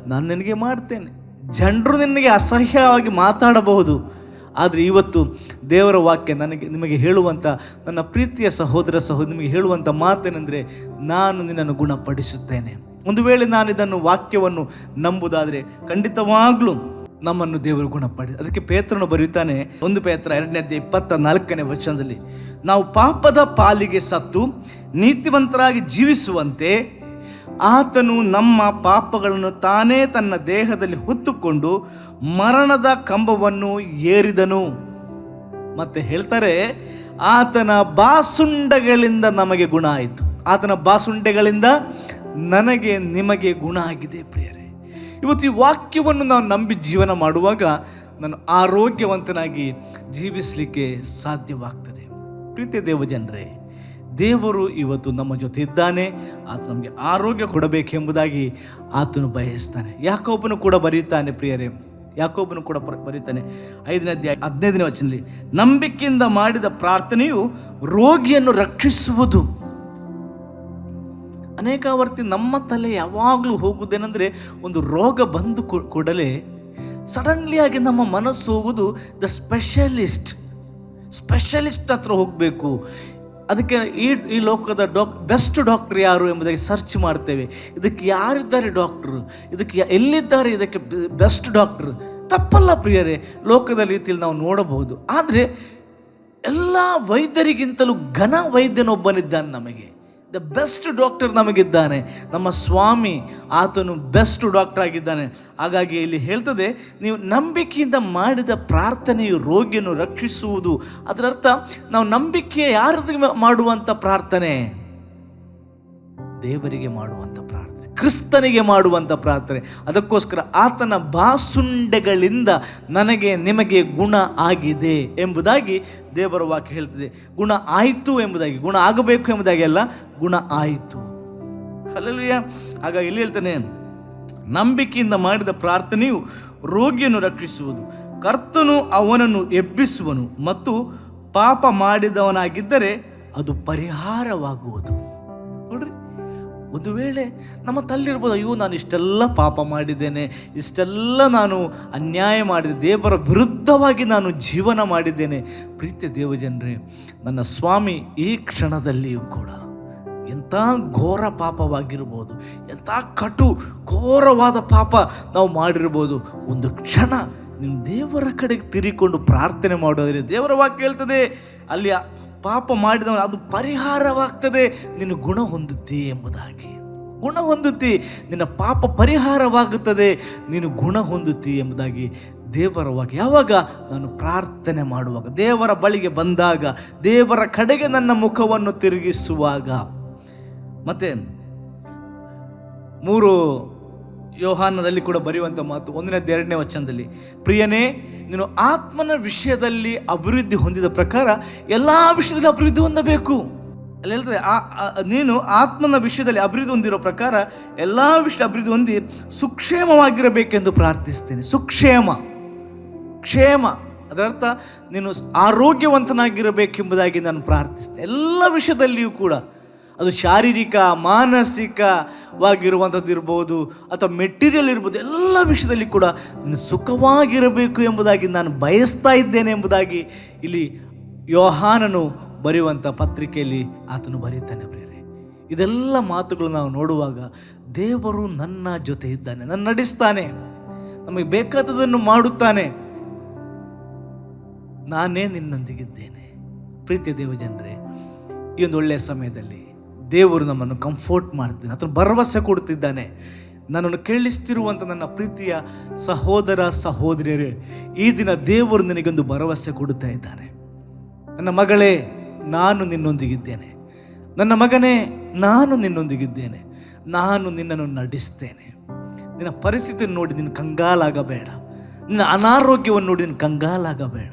ನಾನು ನಿನಗೆ ಮಾಡ್ತೇನೆ. ಜನರು ನಿನಗೆ ಅಸಹ್ಯವಾಗಿ ಮಾತಾಡಬಹುದು. ಆದರೆ ಇವತ್ತು ದೇವರ ವಾಕ್ಯ ನನಗೆ, ನಿಮಗೆ ಹೇಳುವಂಥ, ನನ್ನ ಪ್ರೀತಿಯ ಸಹೋದರ ಸಹೋದರಿ ನಿಮಗೆ ಹೇಳುವಂಥ ಮಾತೇನೆಂದರೆ ನಾನು ನಿನ್ನನ್ನು ಗುಣಪಡಿಸುತ್ತೇನೆ. ಒಂದು ವೇಳೆ ನಾನು ಇದನ್ನು ವಾಕ್ಯವನ್ನು ನಂಬುದಾದರೆ ಖಂಡಿತವಾಗ್ಲೂ ನಮ್ಮನ್ನು ದೇವರು ಗುಣಪಡಿ ಅದಕ್ಕೆ ಪೇತ್ರನು ಬರೆಯುತ್ತಾನೆ ಒಂದು ಪೇತ್ರ, ಎರಡನೇ ಅಧ್ಯಾಯ ಇಪ್ಪತ್ತ ನಾಲ್ಕನೇ ವಚನದಲ್ಲಿ, ನಾವು ಪಾಪದ ಪಾಲಿಗೆ ಸತ್ತು, ನೀತಿವಂತರಾಗಿ ಜೀವಿಸುವಂತೆ, ಆತನು ನಮ್ಮ ಪಾಪಗಳನ್ನು ತಾನೇ ತನ್ನ ದೇಹದಲ್ಲಿ ಹೊತ್ತುಕೊಂಡು ಮರಣದ ಕಂಬವನ್ನು ಏರಿದನು. ಮತ್ತೆ ಹೇಳ್ತಾರೆ, ಆತನ ಬಾಸುಂಡಗಳಿಂದ ನಮಗೆ ಗುಣ ಆಯಿತು. ಆತನ ಬಾಸುಂಡೆಗಳಿಂದ ನನಗೆ ನಿಮಗೆ ಗುಣ ಆಗಿದೆ ಪ್ರಿಯರೇ. ಇವತ್ತು ಈ ವಾಕ್ಯವನ್ನು ನಾವು ನಂಬಿ ಜೀವನ ಮಾಡುವಾಗ ನಾನು ಆರೋಗ್ಯವಂತನಾಗಿ ಜೀವಿಸಲಿಕ್ಕೆ ಸಾಧ್ಯವಾಗ್ತದೆ. ಪ್ರೀತಿಯ ದೇವ ಜನರೇ, ದೇವರು ಇವತ್ತು ನಮ್ಮ ಜೊತೆ ಇದ್ದಾನೆ. ಆತ ನಮಗೆ ಆರೋಗ್ಯ ಕೊಡಬೇಕೆಂಬುದಾಗಿ ಆತನು ಬಯಸ್ತಾನೆ. ಯಾಕೊಬ್ಬನು ಕೂಡ ಬರೀತಾನೆ ಪ್ರಿಯರೇ ಯಾಕೊಬ್ಬನು ಕೂಡ ಬರ- ಬರೀತಾನೆ ಐದನೇ ಅಧ್ಯಾಯ, ಹದಿನೈದನೇ ವಚನದಲ್ಲಿ, ನಂಬಿಕೆಯಿಂದ ಮಾಡಿದ ಪ್ರಾರ್ಥನೆಯು ರೋಗಿಯನ್ನು ರಕ್ಷಿಸುವುದು. ಅನೇಕ ವರ್ತಿ ನಮ್ಮ ತಲೆ ಯಾವಾಗಲೂ ಹೋಗುವುದೇನೆಂದರೆ ಒಂದು ರೋಗ ಬಂದು ಕೂಡಲೇ ಸಡನ್ಲಿ ಆಗಿ ನಮ್ಮ ಮನಸ್ಸು ಹೋಗುವುದು ದ ಸ್ಪೆಷಲಿಸ್ಟ್ ಸ್ಪೆಷಲಿಸ್ಟ್ ಹತ್ರ ಹೋಗಬೇಕು. ಅದಕ್ಕೆ ಈ ಈ ಲೋಕದ ಡಾಕ್ ಬೆಸ್ಟ್ ಡಾಕ್ಟರ್ ಯಾರು ಎಂಬುದಾಗಿ ಸರ್ಚ್ ಮಾಡ್ತೇವೆ. ಇದಕ್ಕೆ ಯಾರಿದ್ದಾರೆ ಡಾಕ್ಟ್ರು ಇದಕ್ಕೆ ಎಲ್ಲಿದ್ದಾರೆ? ಇದಕ್ಕೆ ಬೆಸ್ಟ್ ಡಾಕ್ಟ್ರು ತಪ್ಪಲ್ಲ ಪ್ರಿಯರೇ, ಲೋಕದ ರೀತಿಯಲ್ಲಿ ನಾವು ನೋಡಬಹುದು. ಆದರೆ ಎಲ್ಲ ವೈದ್ಯರಿಗಿಂತಲೂ ಘನ ವೈದ್ಯನೊಬ್ಬನಿದ್ದಾನೆ ನಮಗೆ. ದ ಬೆಸ್ಟ್ ಡಾಕ್ಟರ್ ನಮಗಿದ್ದಾನೆ. ನಮ್ಮ ಸ್ವಾಮಿ ಆತನು ಬೆಸ್ಟ್ ಡಾಕ್ಟರ್ ಆಗಿದ್ದಾನೆ. ಹಾಗಾಗಿ ಇಲ್ಲಿ ಹೇಳ್ತದೆ, ನೀವು ನಂಬಿಕೆಯಿಂದ ಮಾಡಿದ ಪ್ರಾರ್ಥನೆಯು ರೋಗಿಯನ್ನು ರಕ್ಷಿಸುವುದು. ಅದರರ್ಥ, ನಾವು ನಂಬಿಕೆ ಯಾರದಿಗೆ ಮಾಡುವಂಥ ಪ್ರಾರ್ಥನೆ? ದೇವರಿಗೆ ಮಾಡುವಂಥ ಕ್ರಿಸ್ತನಿಗೆ ಮಾಡುವಂಥ ಪ್ರಾರ್ಥನೆ. ಅದಕ್ಕೋಸ್ಕರ ಆತನ ಬಾಸುಂಡೆಗಳಿಂದ ನನಗೆ ನಿಮಗೆ ಗುಣ ಆಗಿದೆ ಎಂಬುದಾಗಿ ದೇವರ ವಾಕ್ಯ ಹೇಳ್ತದೆ. ಗುಣ ಆಯಿತು ಎಂಬುದಾಗಿ, ಗುಣ ಆಗಬೇಕು ಎಂಬುದಾಗಿ ಅಲ್ಲ, ಗುಣ ಆಯಿತು. ಅಲ್ಲಲ್ಲಿಯ ಆಗ ಇಲ್ಲಿ ಹೇಳ್ತಾನೆ, ನಂಬಿಕೆಯಿಂದ ಮಾಡಿದ ಪ್ರಾರ್ಥನೆಯು ರೋಗಿಯನ್ನು ರಕ್ಷಿಸುವುದು, ಕರ್ತನು ಅವನನ್ನು ಎಬ್ಬಿಸುವನು ಮತ್ತು ಪಾಪ ಮಾಡಿದವನಾಗಿದ್ದರೆ ಅದು ಪರಿಹಾರವಾಗುವುದು. ಒಂದು ವೇಳೆ ನಮ್ಮ ತಲ್ಲಿರ್ಬೋದು ಅಯ್ಯೋ, ನಾನು ಇಷ್ಟೆಲ್ಲ ಪಾಪ ಮಾಡಿದ್ದೇನೆ, ಇಷ್ಟೆಲ್ಲ ನಾನು ಅನ್ಯಾಯ ಮಾಡಿದೆ, ದೇವರ ವಿರುದ್ಧವಾಗಿ ನಾನು ಜೀವನ ಮಾಡಿದ್ದೇನೆ. ಪ್ರೀತಿಯ ದೇವಜನರೇ, ನನ್ನ ಸ್ವಾಮಿ ಈ ಕ್ಷಣದಲ್ಲಿಯೂ ಕೂಡ ಎಂಥ ಘೋರ ಪಾಪವಾಗಿರ್ಬೋದು, ಎಂಥ ಕಟು, ಘೋರವಾದ ಪಾಪ ನಾವು ಮಾಡಿರ್ಬೋದು, ಒಂದು ಕ್ಷಣ ನಿಮ್ಮ ದೇವರ ಕಡೆಗೆ ತಿರಿಕೊಂಡು ಪ್ರಾರ್ಥನೆ ಮಾಡೋದ್ರೆ ದೇವರ ವಾಕ್ಯ ಹೇಳ್ತದೆ. ಅಲ್ಲಿ ಪಾಪ ಮಾಡಿದವ ಅದು ಪರಿಹಾರವಾಗ್ತದೆ. ನಿನ್ನ ಗುಣ ಹೊಂದುತ್ತಿ ಎಂಬುದಾಗಿ. ಗುಣ ಹೊಂದುತ್ತಿ, ನಿನ್ನ ಪಾಪ ಪರಿಹಾರವಾಗುತ್ತದೆ. ನೀನು ಗುಣ ಹೊಂದುತ್ತಿ ಎಂಬುದಾಗಿ ದೇವರ ವಾಕ್ಯ. ಯಾವಾಗ? ನಾನು ಪ್ರಾರ್ಥನೆ ಮಾಡುವಾಗ. ದೇವರ ಬಳಿಗೆ ಬಂದಾಗ, ದೇವರ ಕಡೆಗೆ ನನ್ನ ಮುಖವನ್ನು ತಿರುಗಿಸುವಾಗ. ಮತ್ತೆ, ಮೂರು ಯೋಹಾನದಲ್ಲಿ ಕೂಡ ಬರೆಯುವಂಥ ಮಾತು ಒಂದನೇ ಎರಡನೇ ವಚನದಲ್ಲಿ. ಪ್ರಿಯನೇ ನೀನು ಆತ್ಮನ ವಿಷಯದಲ್ಲಿ ಅಭಿವೃದ್ಧಿ ಹೊಂದಿದ ಪ್ರಕಾರ ಎಲ್ಲ ವಿಷಯದಲ್ಲಿ ಅಭಿವೃದ್ಧಿ ಹೊಂದಬೇಕು. ಅಲ್ಲಿ ಹೇಳ್ತದೆ, ಆ ನೀನು ಆತ್ಮನ ವಿಷಯದಲ್ಲಿ ಅಭಿವೃದ್ಧಿ ಹೊಂದಿರೋ ಪ್ರಕಾರ ಎಲ್ಲ ವಿಷಯ ಅಭಿವೃದ್ಧಿ ಹೊಂದಿ ಸುಕ್ಷೇಮವಾಗಿರಬೇಕೆಂದು ಪ್ರಾರ್ಥಿಸ್ತೇನೆ ಸುಕ್ಷೇಮ. ಕ್ಷೇಮ. ಅದರರ್ಥ ನೀನು ಆರೋಗ್ಯವಂತನಾಗಿರಬೇಕೆಂಬುದಾಗಿ ನಾನು ಪ್ರಾರ್ಥಿಸ್ತೇನೆ ಎಲ್ಲ ವಿಷಯದಲ್ಲಿಯೂ ಕೂಡ ಅದು ಶಾರೀರಿಕ, ಮಾನಸಿಕವಾಗಿರುವಂಥದ್ದು ಇರ್ಬೋದು ಅಥವಾ ಮೆಟೀರಿಯಲ್ ಇರ್ಬೋದು, ಎಲ್ಲ ವಿಷಯದಲ್ಲಿ ಕೂಡ ಸುಖವಾಗಿರಬೇಕು ಎಂಬುದಾಗಿ ನಾನು ಬಯಸ್ತಾ ಇದ್ದೇನೆ ಎಂಬುದಾಗಿ ಇಲ್ಲಿ ಯೋಹಾನನು ಬರೆಯುವಂಥ ಪತ್ರಿಕೆಯಲ್ಲಿ ಆತನು ಬರೀತಾನೆ ಪ್ರಿಯರೇ. ಇದೆಲ್ಲ ಮಾತುಗಳು ನಾವು ನೋಡುವಾಗ ದೇವರು ನನ್ನ ಜೊತೆ ಇದ್ದಾನೆ ನನ್ನ ನಡೆಸ್ತಾನೆ, ನಮಗೆ ಬೇಕಾದದನ್ನು ಮಾಡುತ್ತಾನೆ. ನಾನೇ ನಿನ್ನೊಂದಿಗಿದ್ದೇನೆ. ಪ್ರೀತಿಯ ದೇವಜನರೇ, ಈ ಒಂದು ಒಳ್ಳೆಯ ಸಮಯದಲ್ಲಿ ದೇವರು ನಮ್ಮನ್ನು ಕಂಫರ್ಟ್ ಮಾಡ್ತಾನೆ ಅಥವಾ ಭರವಸೆ ಕೊಡ್ತಿದ್ದಾನೆ ನನ್ನನ್ನು ಕೇಳಿಸ್ತಿರುವಂಥ ನನ್ನ ಪ್ರೀತಿಯ ಸಹೋದರ ಸಹೋದರಿಯರೇ, ಈ ದಿನ ದೇವರು ನಿನಗೊಂದು ಭರವಸೆ ಕೊಡುತ್ತಾ ಇದ್ದಾನೆ ನನ್ನ ಮಗಳೇ, ನಾನು ನಿನ್ನೊಂದಿಗಿದ್ದೇನೆ. ನನ್ನ ಮಗನೇ, ನಾನು ನಿನ್ನೊಂದಿಗಿದ್ದೇನೆ. ನಾನು ನಿನ್ನನ್ನು ನಡೆಸ್ತೇನೆ. ನಿನ್ನ ಪರಿಸ್ಥಿತಿಯನ್ನು ನೋಡಿ ನಿನ್ನ ಕಂಗಾಲಾಗಬೇಡ. ನಿನ್ನ ಅನಾರೋಗ್ಯವನ್ನು ನೋಡಿ ನಿನ್ನ ಕಂಗಾಲಾಗಬೇಡ.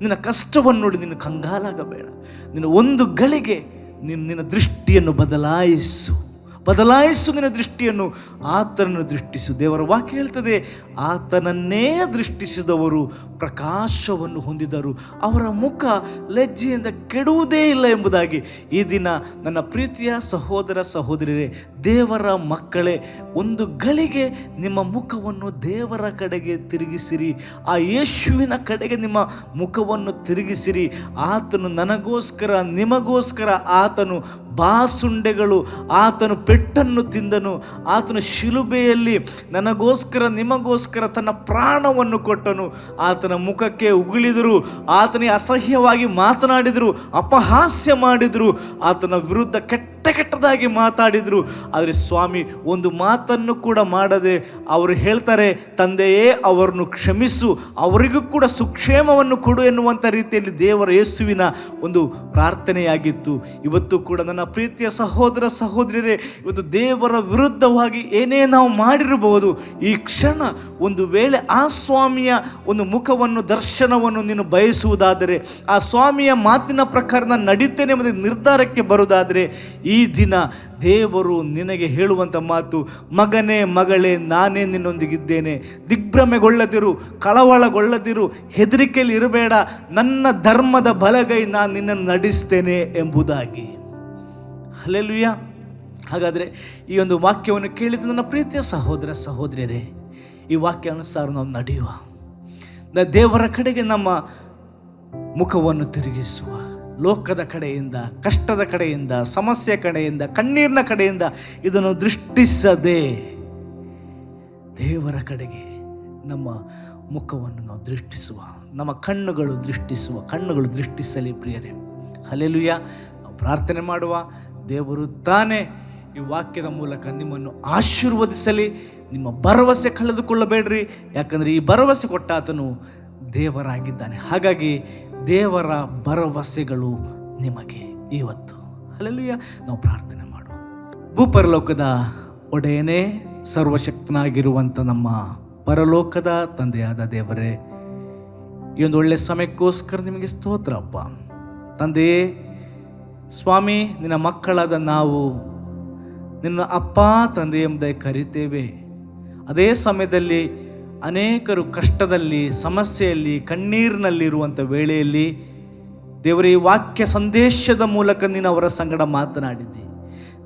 ನಿನ್ನ ಕಷ್ಟವನ್ನು ನೋಡಿ ನಿನ್ನ ಕಂಗಾಲಾಗಬೇಡ. ನಿನ್ನ ಒಂದು ಗಳಿಗೆ ನಿನ್ನ ದೃಷ್ಟಿಯನ್ನು ಬದಲಾಯಿಸು. ಬದಲಾಯಿಸು ನಿನ್ನ ದೃಷ್ಟಿಯನ್ನು ಆತನನ್ನು ದೃಷ್ಟಿಸು. ದೇವರ ವಾಕ್ಯ ಹೇಳ್ತದೆ, ಆತನನ್ನೇ ದೃಷ್ಟಿಸಿದವರು ಪ್ರಕಾಶವನ್ನು ಹೊಂದಿದರು. ಅವರ ಮುಖ ಲಜ್ಜೆಯಿಂದ ಕೆಡುವುದೇ ಇಲ್ಲ ಎಂಬುದಾಗಿ ಈ ದಿನ ನನ್ನ ಪ್ರೀತಿಯ ಸಹೋದರ ಸಹೋದರಿಯರೇ, ದೇವರ ಮಕ್ಕಳೇ, ಒಂದು ಗಳಿಗೆ ನಿಮ್ಮ ಮುಖವನ್ನು ದೇವರ ಕಡೆಗೆ ತಿರುಗಿಸಿರಿ. ಆ ಯೇಸುವಿನ ಕಡೆಗೆ ನಿಮ್ಮ ಮುಖವನ್ನು ತಿರುಗಿಸಿರಿ. ಆತನು ನನಗೋಸ್ಕರ, ನಿಮಗೋಸ್ಕರ ಆತನು ಬಾಸುಂಡೆಗಳು, ಆತನು ಪೆಟ್ಟನ್ನು ತಿಂದನು. ಆತನು ಶಿಲುಬೆಯಲ್ಲಿ ನನಗೋಸ್ಕರ, ನಿಮಗೋಸ್ಕರ ತನ್ನ ಪ್ರಾಣವನ್ನು ಕೊಟ್ಟನು. ಆತನ ಮುಖಕ್ಕೆ ಉಗುಳಿದರು ಆತನಿಗೆ ಅಸಹ್ಯವಾಗಿ ಮಾತನಾಡಿದರು, ಅಪಹಾಸ್ಯ ಮಾಡಿದರು. ಆತನ ವಿರುದ್ಧ ಕೆಟ್ಟ ಕೆಟ್ಟ ಕೆಟ್ಟದಾಗಿ ಮಾತಾಡಿದರು. ಆದರೆ ಸ್ವಾಮಿ, ಒಂದು ಮಾತನ್ನು ಕೂಡ ಮಾಡದೆ ಅವರು ಹೇಳ್ತಾರೆ, ತಂದೆಯೇ, ಅವರನ್ನು ಕ್ಷಮಿಸು. ಅವರಿಗೂ ಕೂಡ ಸುಕ್ಷೇಮವನ್ನು ಕೊಡು ಎನ್ನುವಂಥ ರೀತಿಯಲ್ಲಿ ದೇವರ ಯೇಸುವಿನ ಒಂದು ಪ್ರಾರ್ಥನೆಯಾಗಿತ್ತು. ಇವತ್ತು ಕೂಡ ನನ್ನ ಪ್ರೀತಿಯ ಸಹೋದರ ಸಹೋದರಿಯರೇ, ಇವತ್ತು ದೇವರ ವಿರುದ್ಧವಾಗಿ ಏನೇ ನಾವು ಮಾಡಿರಬಹುದು, ಈ ಕ್ಷಣ ಒಂದು ವೇಳೆ ಆ ಸ್ವಾಮಿಯ ಒಂದು ಮುಖವನ್ನು, ದರ್ಶನವನ್ನು ನೀನು ಬಯಸುವುದಾದರೆ, ಆ ಸ್ವಾಮಿಯ ಮಾತಿನ ಪ್ರಕಾರ ನಾನು ನಡೀತೇನೆ ಮತ್ತು ನಿರ್ಧಾರಕ್ಕೆ ಬರುವುದಾದರೆ ಈ ದಿನ ದೇವರು ನಿನಗೆ ಹೇಳುವಂಥ ಮಾತು, ಮಗನೇ, ಮಗಳೇ, ನಾನೇ ನಿನ್ನೊಂದಿಗಿದ್ದೇನೆ. ದಿಗ್ಭ್ರಮೆಗೊಳ್ಳದಿರು, ಕಳವಳಗೊಳ್ಳದಿರು ಹೆದರಿಕೆಯಲ್ಲಿ ಇರಬೇಡ. ನನ್ನ ಧರ್ಮದ ಬಲಗೈ ನಾನು ನಿನ್ನನ್ನು ನಡೆಸ್ತೇನೆ ಎಂಬುದಾಗಿ. ಅಲ್ಲೆಲ್ಲುಯ್ಯ ಹಾಗಾದರೆ ಈ ಒಂದು ವಾಕ್ಯವನ್ನು ಕೇಳಿದ ನನ್ನ ಪ್ರೀತಿಯ ಸಹೋದರ, ಸಹೋದರಿಯರೇ, ಈ ವಾಕ್ಯ ಅನುಸಾರ ನಾವು ನಡೆಯುವ. ದೇವರ ಕಡೆಗೆ ನಮ್ಮ ಮುಖವನ್ನು ತಿರುಗಿಸುವ. ಲೋಕದ ಕಡೆಯಿಂದ, ಕಷ್ಟದ ಕಡೆಯಿಂದ, ಸಮಸ್ಯೆ ಕಡೆಯಿಂದ, ಕಣ್ಣೀರಿನ ಕಡೆಯಿಂದ ಇದನ್ನು ದೃಷ್ಟಿಸದೆ ದೇವರ ಕಡೆಗೆ ನಮ್ಮ ಮುಖವನ್ನು ನಾವು ದೃಷ್ಟಿಸುವ, ನಮ್ಮ ಕಣ್ಣುಗಳು ದೃಷ್ಟಿಸುವ, ಕಣ್ಣುಗಳು ದೃಷ್ಟಿಸಲಿ ಪ್ರಿಯರೇ. ಹಲೆಲುಯ್ಯ ನಾವು ಪ್ರಾರ್ಥನೆ ಮಾಡುವ, ದೇವರು ತಾನೇ ಈ ವಾಕ್ಯದ ಮೂಲಕ ನಿಮ್ಮನ್ನು ಆಶೀರ್ವದಿಸಲಿ, ನಿಮ್ಮ ಭರವಸೆ ಕಳೆದುಕೊಳ್ಳಬೇಡ್ರಿ. ಯಾಕಂದರೆ ಈ ಭರವಸೆ ಕೊಟ್ಟ ಆತನು ದೇವರಾಗಿದ್ದಾನೆ. ಹಾಗಾಗಿ ದೇವರ ಭರವಸೆಗಳು ನಿಮಗೆ ಇವತ್ತು. ಅಲ್ಲೆಲ್ಲುಯ್ಯ ನಾವು ಪ್ರಾರ್ಥನೆ ಮಾಡು ಭೂಪರಲೋಕದ ಒಡೆಯನೇ, ಸರ್ವಶಕ್ತನಾಗಿರುವಂಥ ನಮ್ಮ ಪರಲೋಕದ ತಂದೆಯಾದ ದೇವರೇ, ಈ ಒಂದು ಒಳ್ಳೆಯ ಸಮಯಕ್ಕೋಸ್ಕರ ನಿಮಗೆ ಸ್ತೋತ್ರ, ಅಪ್ಪ. ತಂದೆಯೇ ಸ್ವಾಮಿ, ನಿನ್ನ ಮಕ್ಕಳಾದ ನಾವು, ನಿನ್ನ ಅಪ್ಪ, ತಂದೆ ಎಂಬುದಾಗಿ ಕರಿತೇವೆ. ಅದೇ ಸಮಯದಲ್ಲಿ ಅನೇಕರು ಕಷ್ಟದಲ್ಲಿ, ಸಮಸ್ಯೆಯಲ್ಲಿ, ಕಣ್ಣೀರಿನಲ್ಲಿರುವಂಥ ವೇಳೆಯಲ್ಲಿ ದೇವರ, ಈ ವಾಕ್ಯ ಸಂದೇಶದ ಮೂಲಕ ನೀನು ಅವರ ಸಂಗಡ ಮಾತನಾಡಿದ್ದಿ.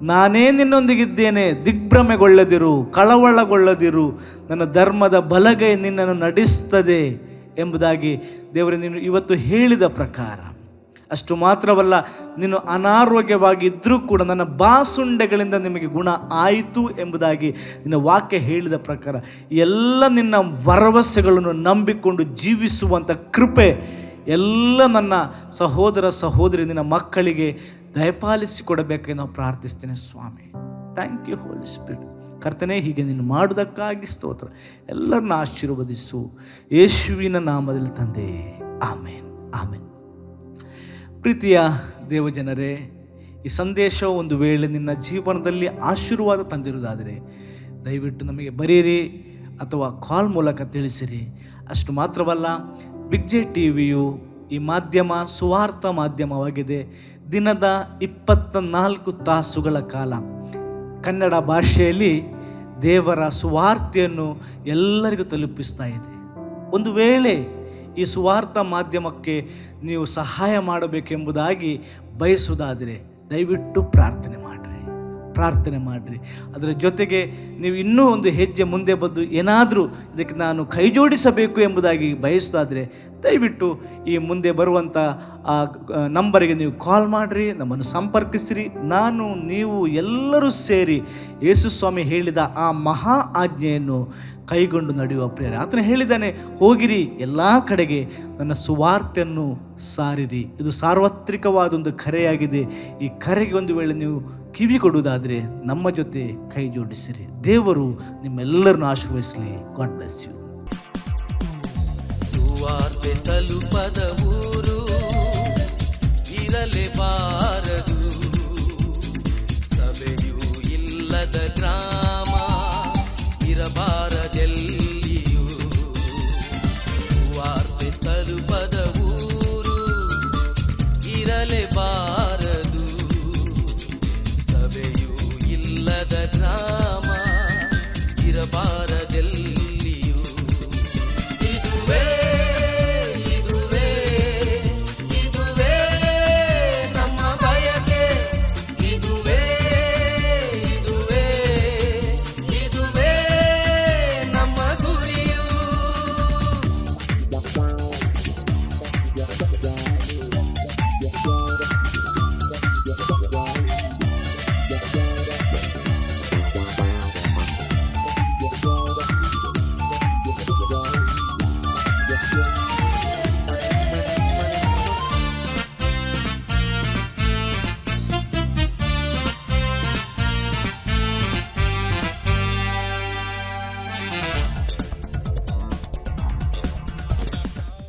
ನಾನೇ ನಿನ್ನೊಂದಿಗಿದ್ದೇನೆ, ದಿಗ್ಭ್ರಮೆಗೊಳ್ಳದಿರು, ಕಳವಳಗೊಳ್ಳದಿರು, ನನ್ನ ಧರ್ಮದ ಬಲಗೈ ನಿನ್ನನ್ನು ನಡೆಸ್ತದೆ ಎಂಬುದಾಗಿ ದೇವರೇ, ನೀನು ಇವತ್ತು ಹೇಳಿದ ಪ್ರಕಾರ. ಅಷ್ಟು ಮಾತ್ರವಲ್ಲ, ನೀನು ಅನಾರೋಗ್ಯವಾಗಿದ್ದರೂ ಕೂಡ ನನ್ನ ಬಾಸುಂಡೆಗಳಿಂದ ನಿಮಗೆ ಗುಣ ಆಯಿತು ಎಂಬುದಾಗಿ ನಿನ್ನ ವಾಕ್ಯ ಹೇಳಿದ ಪ್ರಕಾರ ಎಲ್ಲ ನಿನ್ನ ಭರವಸೆಗಳನ್ನು ನಂಬಿಕೊಂಡು ಜೀವಿಸುವಂಥ ಕೃಪೆ ಎಲ್ಲ ನನ್ನ ಸಹೋದರ ಸಹೋದರಿ ನಿನ್ನ ಮಕ್ಕಳಿಗೆ ದಯಪಾಲಿಸಿ ಕೊಡಬೇಕಾಗಿ ನಾವು ಪ್ರಾರ್ಥಿಸ್ತೇನೆ ಸ್ವಾಮಿ. ಥ್ಯಾಂಕ್ ಯು ಹೋಲಿ ಸ್ಪಿರಿಟ್ ಕರ್ತನೆ, ಹೀಗೆ ನೀನು ಮಾಡುವುದಕ್ಕಾಗಿ ಸ್ತೋತ್ರ. ಎಲ್ಲರನ್ನ ಆಶೀರ್ವದಿಸು. ಯೇಸುವಿನ ನಾಮದಲ್ಲಿ ತಂದೆ. ಆಮೇನ್. ಆಮೇನ್. ಪ್ರೀತಿಯ ದೇವಜನರೇ, ಈ ಸಂದೇಶವು ಒಂದು ವೇಳೆ ನಿನ್ನ ಜೀವನದಲ್ಲಿ ಆಶೀರ್ವಾದ ತಂದಿರುವುದಾದರೆ ದಯವಿಟ್ಟು ನಮಗೆ ಬರೀರಿ ಅಥವಾ ಕಾಲ್ ಮೂಲಕ ತಿಳಿಸಿರಿ. ಅಷ್ಟು ಮಾತ್ರವಲ್ಲ ಬಿಗ್ ಜೆ ಟಿ ವಿಯು ಈ ಮಾಧ್ಯಮ, ಸುವಾರ್ಥ ಮಾಧ್ಯಮವಾಗಿದೆ. ದಿನದ ಇಪ್ಪತ್ತ ನಾಲ್ಕು ತಾಸುಗಳ ಕಾಲ. ಕನ್ನಡ ಭಾಷೆಯಲ್ಲಿ ದೇವರ ಸುವಾರ್ತೆಯನ್ನು ಎಲ್ಲರಿಗೂ ತಲುಪಿಸ್ತಾ ಇದೆ. ಒಂದು ವೇಳೆ ಈ ಸುವಾರ್ಥ ಮಾಧ್ಯಮಕ್ಕೆ ನೀವು ಸಹಾಯ ಮಾಡಬೇಕೆಂಬುದಾಗಿ ಬಯಸುವುದಾದರೆ ದಯವಿಟ್ಟು ಪ್ರಾರ್ಥನೆ ಮಾಡಿರಿ. ಪ್ರಾರ್ಥನೆ ಮಾಡಿರಿ. ಅದರ ಜೊತೆಗೆ ನೀವು ಇನ್ನೂ ಒಂದು ಹೆಜ್ಜೆ ಮುಂದೆ ಬಂದು ಏನಾದರೂ ಇದಕ್ಕೆ ನಾನು ಕೈ ಜೋಡಿಸಬೇಕು ಎಂಬುದಾಗಿ ಬಯಸುವುದಾದರೆ ದಯವಿಟ್ಟು ಈ ಮುಂದೆ ಬರುವಂಥ ಆ ನಂಬರಿಗೆ ನೀವು ಕಾಲ್ ಮಾಡಿರಿ, ನಮ್ಮನ್ನು ಸಂಪರ್ಕಿಸಿರಿ, ನಾನು, ನೀವು ಎಲ್ಲರೂ ಸೇರಿ ಯೇಸು ಸ್ವಾಮಿ ಹೇಳಿದ ಆ ಮಹಾ ಆಜ್ಞೆಯನ್ನು ಕೈಗೊಂಡು ನಡೆಯುವ ಪ್ರೇರ ಆತನು ಹೇಳಿದ್ದಾನೆ, ಹೋಗಿರಿ, ಎಲ್ಲ ಕಡೆಗೆ ನನ್ನ ಸುವಾರ್ತೆಯನ್ನು ಸಾರಿರಿ. ಇದು ಸಾರ್ವತ್ರಿಕವಾದ ಒಂದು ಕರೆಯಾಗಿದೆ. ಈ ಕರೆಗೆ ಒಂದು ವೇಳೆ ನೀವು ಕಿವಿ ಕೊಡುವುದಾದರೆ ನಮ್ಮ ಜೊತೆ ಕೈ ಜೋಡಿಸಿರಿ. ದೇವರು ನಿಮ್ಮೆಲ್ಲರನ್ನು ಆಶೀರ್ವದಿಸಲಿ. ಗಾಡ್ ಬ್ಲೆಸ್ ಯು ಸುವಾರ್ತೆ ತಲುಪದ ಊರು. ಇರಲೇ ಬಾ